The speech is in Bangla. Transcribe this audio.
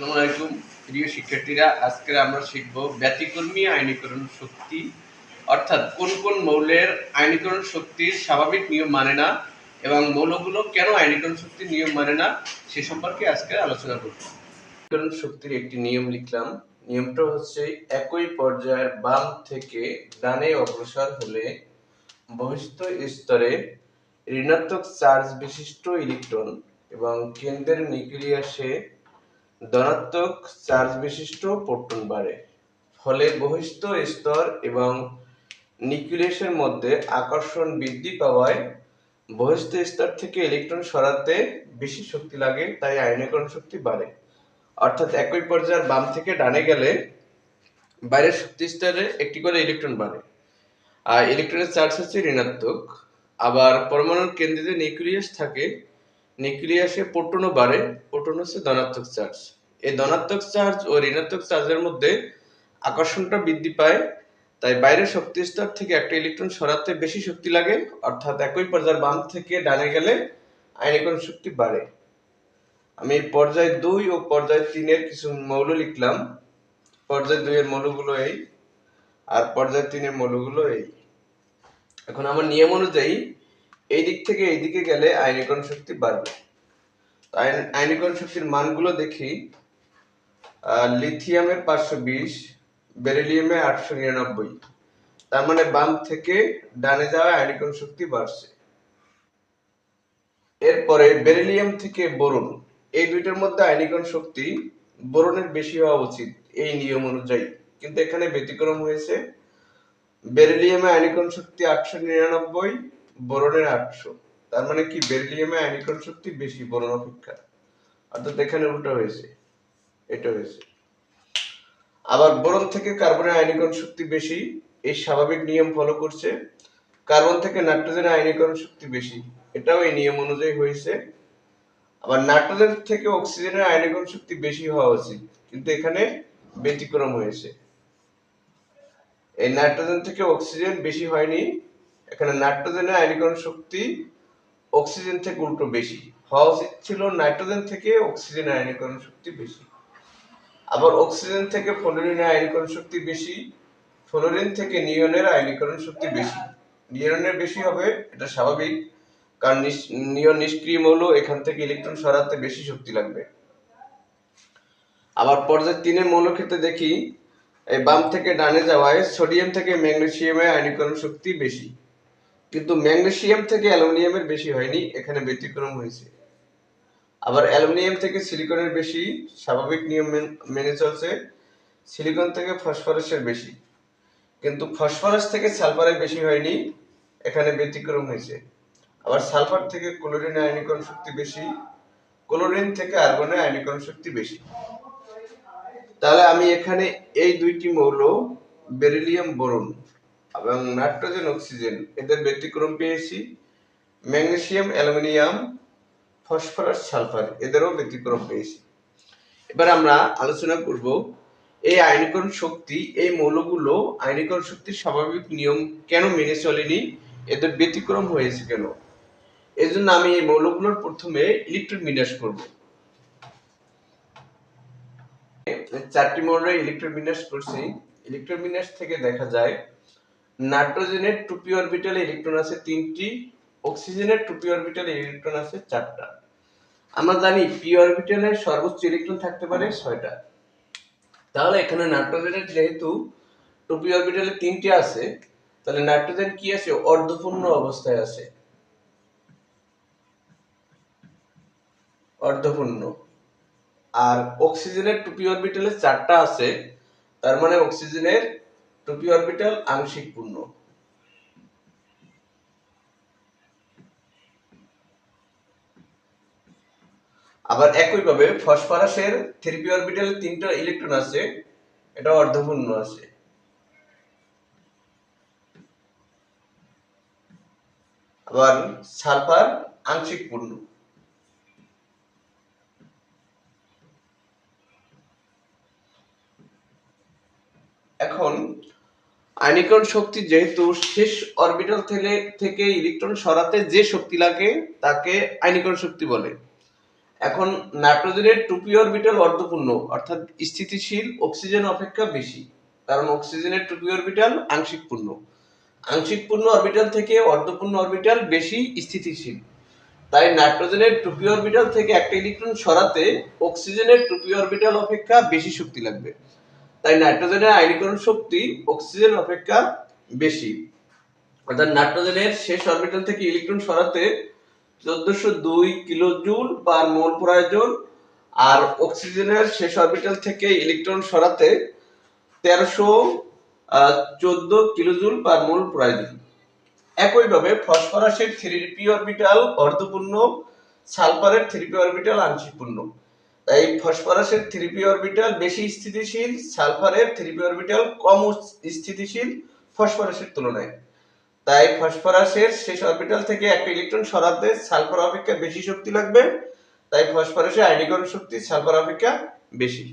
আসসালামু আলাইকুম, প্রিয় শিক্ষার্থীরা, আজকে আমরা শিখব ব্যতিকর্মী আইনীকরণ শক্তি, অর্থাৎ কোন কোন মৌলের আইনীকরণ শক্তির স্বাভাবিক নিয়ম মানে না এবং মৌলগুলো কেন আইনীকরণ শক্তির নিয়ম মানে না, সে সম্পর্কে আজকে আলোচনা করব। আইনীকরণ শক্তির একটি নিয়ম লিখলাম। নিয়মটা হচ্ছে একই পর্যায়ের বাম থেকে ডানে অগ্রসর হলে বহিষ্ঠ স্তরে ঋণাত্মক চার্জ বিশিষ্ট ইলেকট্রন এবং কেন্দ্রের নিউক্লিয়াসে ধনাত্মক চার্জ বিশিষ্ট প্রোটন বাড়ে, ফলে বহিস্থ স্তর এবং নিউক্লিয়াসের মধ্যে আকর্ষণ বৃদ্ধি পাওয়ায় বহিস্থ স্তর থেকে ইলেকট্রন সরাতে বেশি শক্তি লাগে, তাই আয়নীকরণ শক্তি বাড়ে। অর্থাৎ একই পর্যায়ের বাম থেকে ডানে গেলে বাইরের শক্তি স্তরে একটি করে ইলেকট্রন বাড়ে। আর ইলেকট্রনের চার্জ হচ্ছে ঋণাত্মক। আবার পরমাণুর কেন্দ্রে নিউক্লিয়াস থাকে নিউক্লিয়াসে প্রোটনও বাড়ে, প্রোটন হচ্ছে ধনাত্মক চার্জ। এই ধনাত্মক চার্জ ও ঋণাত্মক চার্জের মধ্যে আকর্ষণটা বৃদ্ধি পায়, তাই বাইরের শক্তি স্তর থেকে একটা ইলেকট্রন সরাতে বেশি শক্তি লাগে, অর্থাৎ একই পর্যায়ের বাম থেকে ডানে গেলে আয়নীকরণ শক্তি বাড়ে। আমি পর্যায় দুই ও পর্যায় তিনের কিছু মৌল লিখলাম। পর্যায় দুইয়ের মৌলগুলো এই, আর পর্যায় তিনের মৌলগুলো এই। এখন আমার নিয়ম অনুযায়ী এই দিক থেকে এই দিকে গেলে আয়নীকরণ শক্তি বাড়বে। আয়নীকরণ শক্তির মানগুলো দেখি। আহ, লিথিয়ামের পাঁচশো বিশ বেরিলিয়ামে আটশো নিরানব্বই। তার মানে বাম থেকে ডানে যাওয়া আয়নীকরণ শক্তি বাড়ছে। এরপরে বেরিলিয়াম থেকে বোরন। এই দুইটার মধ্যে আয়নীকরণ শক্তি বোরনের বেশি হওয়া উচিত এই নিয়ম অনুযায়ী। কিন্তু এখানে ব্যতিক্রম হয়েছে। বেরিলিয়ামে আয়নীকরণ শক্তি আটশো নিরানব্বই বোরনের আটশো তার মানে কি বেরিলিয়ামে আয়নীকরণ শক্তি বেশি বোরন অপেক্ষা। অর্থাৎ এখানে উল্টো হয়েছে, এটা হয়েছে। আবার বোরন থেকে কার্বনের আয়নীকরণ শক্তি বেশি, এই স্বাভাবিক নিয়ম ফলো করছে। কার্বন থেকে নাইট্রোজেনের আয়নীকরণ শক্তি বেশি, এটাও এই নিয়ম অনুযায়ী হয়েছে। আবার নাইট্রোজেন থেকে অক্সিজেনের আয়নীকরণ শক্তি বেশি হওয়া উচিত, কিন্তু এখানে ব্যতিক্রম হয়েছে। এই নাইট্রোজেন থেকে অক্সিজেন বেশি হয়নি এখানে নাইট্রোজেনের আয়নীকরণ শক্তি অক্সিজেন থেকে উল্টো বেশি। হওয়া উচিত ছিল নাইট্রোজেন থেকে অক্সিজেনের আয়নীকরণ শক্তি বেশি। আবার অক্সিজেন থেকে ফ্লোরিনের আয়নীকরণ শক্তি বেশি ফ্লোরিন থেকে নিয়নের আয়নীকরণ শক্তি বেশি। নিয়নের বেশি হবে, এটা স্বাভাবিক, কারণ নিয়ন নিষ্ক্রিয় মৌল এখান থেকে ইলেকট্রন সরাতে বেশি শক্তি লাগবে। আবার পর্যায় তিনের মৌল ক্ষেত্রে দেখি, এই বাম থেকে ডানে যাওয়ায় সোডিয়াম থেকে ম্যাগনেসিয়ামে আয়নীকরণ শক্তি বেশি। কিন্তু ম্যাগনেসিয়াম থেকে অ্যালুমিনিয়ামের বেশি হয়নি, এখানে ব্যতিক্রম হয়েছে। আবার অ্যালুমিনিয়াম থেকে সিলিকনের বেশি, স্বাভাবিক নিয়ম মেন- চলছে, সিলিকন থেকে ফসফরাসের বেশি। কিন্তু ফসফরাস থেকে সালফারের বেশি হয়নি, এখানে ব্যতিক্রম হয়েছে। আবার সালফার থেকে ক্লোরিন আয়নীকরণ শক্তি বেশি, ক্লোরিন থেকে আর্গনের আয়নীকরণ শক্তি বেশি। তাহলে আমি এখানে এই দুইটি মৌল, বেরিলিয়াম বোরন এবং নাইট্রোজেন, অক্সিজেন। এদের ব্যতিক্রম পেয়েছি ম্যাগনেসিয়াম, অ্যালুমিনিয়াম, ফসফরাস, সালফার। এদেরও ব্যতিক্রম পেয়েছি। এবার আমরা আলোচনা করব এই আয়নীকরণ শক্তি, এই মৌলগুলো আয়নীকরণ শক্তির স্বাভাবিক নিয়ম কেন মেনে চলেনি? এদের ব্যতিক্রম হয়েছে কেন? এজন্য আমি এই মৌলগুলোর প্রথমে ইলেকট্রন বিন্যাস করব। চারটি মৌলের ইলেকট্রন বিন্যাস করছি। ইলেকট্রন বিন্যাস থেকে দেখা যায় নাইট্রোজেনের টুপি অরবিটালে ইলেকট্রন আছে তিনটি, অক্সিজেনের টুপি অরবিটালে ইলেকট্রন আছে চারটা। আমরা জানি পি অরবিটালে সর্বোচ্চ ইলেকট্রন থাকতে পারে ছয়টা। তাহলে এখানে নাইট্রোজেনের যেহেতু টুপি অরবিটালে তিনটি আছে, তাহলে নাইট্রোজেন কি আছে? অর্ধপূর্ণ অবস্থায় আছে। অর্ধপূর্ণ। আর অক্সিজেনের টুপি অরবিটালে চারটা আছে, তার মানে অক্সিজেনের টুপি অরবিটাল আংশিক পূর্ণ। আবার একইভাবে ফসফরাসের থ্রি অরবিটালে তিনটা ইলেকট্রন আছে এটা অর্ধপূর্ণ আছে। আবার সালফার আংশিক পূর্ণ। এখন আয়নীকরণ শক্তি যেহেতু শেষ অরবিটাল থেকে থেকে ইলেকট্রন সরাতে যে শক্তি লাগে, তাকে আয়নীকরণ শক্তি বলে। এখন নাইট্রোজেনের টুপি অরবিটাল অর্ধপূর্ণ, অর্থাৎ স্থিতিশীল অক্সিজেন অপেক্ষা বেশি, কারণ অক্সিজেনের টুপি অরবিটাল আংশিক পূর্ণ আংশিক পূর্ণ অরবিটাল থেকে অর্ধপূর্ণ অরবিটাল বেশি স্থিতিশীল। তাই নাইট্রোজেনের টুপি অরবিটাল থেকে একটা ইলেকট্রন সরাতে অক্সিজেনের টুপি অরবিটাল অপেক্ষা বেশি শক্তি লাগবে। তাই নাইট্রোজেনের আয়নীকরণ শক্তি অক্সিজেন অপেক্ষা বেশি। অর্থাৎ নাইট্রোজেনের শেষ অরবিটাল থেকে ইলেকট্রন সরাতে চোদ্দশো দুই কিলো জুল পার মোল প্রয়োজন, আর অক্সিজেনের শেষ অরবিটাল থেকে ইলেকট্রন সরাতে তেরোশো চোদ্দ কিলোজুল পার মোল প্রয়োজন। একইভাবে ফসফরাসের থ্রি পি অরবিটাল অর্ধপূর্ণ, সালফারের থ্রি পি অরবিটাল আংশিক পূর্ণ। তাই ফসফরাসের থ্রি পি অরবিটাল বেশি স্থিতিশীল, সালফারের থ্রি পি অরবিটাল কম স্থিতিশীল ফসফরাসের তুলনায়। তাই ফসফরাসের শেষ অরবিটাল থেকে একটা ইলেকট্রন সরাতে সালফার অপেক্ষা বেশি শক্তি লাগবে। তাই ফসফরাসের আয়নীকরণ শক্তি সালফার অপেক্ষা বেশি।